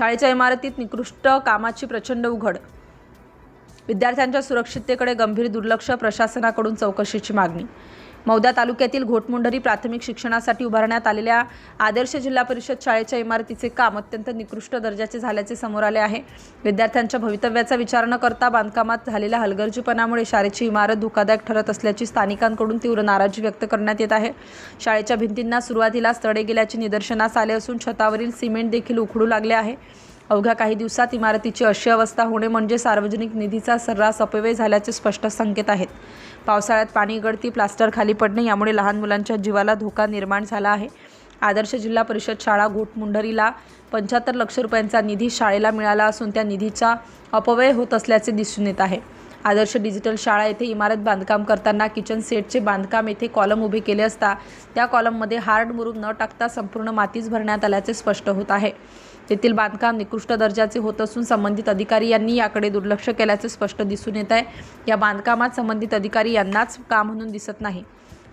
शाळेच्या इमारतीत निकृष्ट कामाची प्रचंड उघड. विद्यार्थ्यांच्या सुरक्षिततेकडे गंभीर दुर्लक्ष प्रशासनाकडून चौकशीची मागणी. मौदा तालुक्यातील घोटमुंडरी प्राथमिक शिक्षणासाठी उभारण्यात आलेल्या आदर्श जिल्हा परिषद शाळेच्या इमारतीचे काम अत्यंत निकृष्ट दर्जाचे झाल्याचे समोर आले आहे. विद्यार्थ्यांच्या भवितव्याचा विचार न करता बांधकामात झालेल्या हलगर्जीपणामुळे शाळेची इमारत धोकादायक ठरत असल्याची स्थानिकांकडून तीव्र नाराजी व्यक्त करण्यात येत आहे. शाळेच्या भिंतींना सुरुवातीलाच तडे गेल्याचे निदर्शनास आले असून छतावरील सिमेंट देखील उखडू लागले आहे. अवघ्या काही दिवसात इमारतीची अशी अवस्था होणे म्हणजे सार्वजनिक निधीचा सर्रास अपव्यय झाल्याचे स्पष्ट संकेत आहेत. पावसाळ्यात पाणी गळती प्लास्टर खाली पडणे यामुळे लहान मुलांच्या जीवाला धोका निर्माण झाला आहे. आदर्श जिल्हा परिषद शाळा घोटमुंढरीला पंच्याहत्तर लक्ष रुपयांचा निधी शाळेला मिळाला असून त्या निधीचा अपव्यय होत असल्याचे दिसून येत आहे. आदर्श डिजिटल शाळा येथे इमारत बांधकाम करताना किचन सेटचे बांधकाम येथे कॉलम उभे केले असता त्या कॉलममध्ये हार्ड मुरूम न टाकता संपूर्ण मातीच भरण्यात आल्याचे स्पष्ट होत आहे. तेथील बांधकाम निकृष्ट दर्जाचे होत असून संबंधित अधिकारी यांनी याकडे दुर्लक्ष केल्याचे स्पष्ट दिसून येत आहे. या बांधकामात संबंधित अधिकारी यांनाच काम म्हणून दिसत नाही?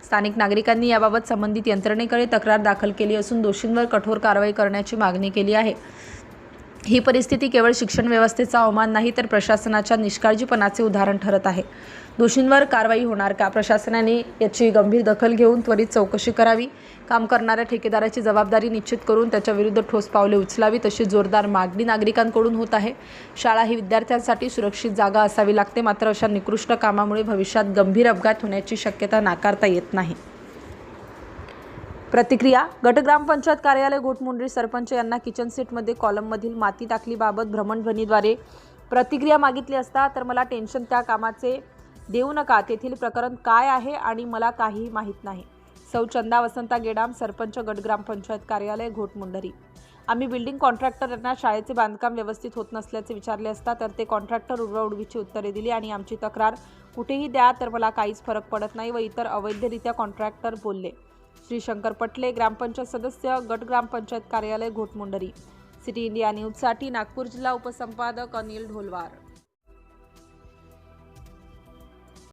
स्थानिक नागरिकांनी याबाबत संबंधित यंत्रणेकडे तक्रार दाखल केली असून दोषींवर कठोर कारवाई करण्याची मागणी केली आहे. ही परिस्थिती केवळ शिक्षण व्यवस्थेचा अवमान नाही तर प्रशासनाच्या निष्काळजीपणाचे उदाहरण ठरत आहे. दोषींवर कारवाई होणार का? प्रशासनाने याची गंभीर दखल घेऊन त्वरित चौकशी करावी. काम करणाऱ्या ठेकेदाराची जबाबदारी निश्चित करून त्याच्याविरुद्ध ठोस पावले उचलावी तशी जोरदार मागणी नागरिकांकडून होत आहे. शाळा ही विद्यार्थ्यांसाठी सुरक्षित जागा असावी लागते मात्र अशा निकृष्ट कामामुळे भविष्यात गंभीर अपघात होण्याची शक्यता नाकारता येत नाही. प्रतिक्रिया गट ग्रामपंचायत कार्यालय घोटमुंडरी सरपंच यांना किचन सीटमध्ये कॉलममधील माती टाकलीबाबत भ्रमणध्वनीद्वारे प्रतिक्रिया मागितली असता तर मला टेन्शन त्या कामाचे देऊ नका. तेथील प्रकरण काय आहे आणि मला काहीही माहीत नाही. सौ. चंदा वसंता गेडाम सरपंच गट ग्रामपंचायत कार्यालय घोटमुंडरी आम्ही बिल्डिंग कॉन्ट्रॅक्टरांना शाळेचे बांधकाम व्यवस्थित होत नसल्याचे विचारले असता तर ते कॉन्ट्रॅक्टर उडवाउडवीची उत्तरे दिली आणि आमची तक्रार कुठेही द्या तर मला काहीच फरक पडत नाही व इतर अवैधरित्या कॉन्ट्रॅक्टर बोलले. श्री शंकर पटले ग्रामपंचायत सदस्य गट ग्रामपंचायत कार्यालय घोटमुंडरी. सिटी इंडिया न्यूजसाठी नागपूर जिल्हा उपसंपादक अनिल ढोलवार.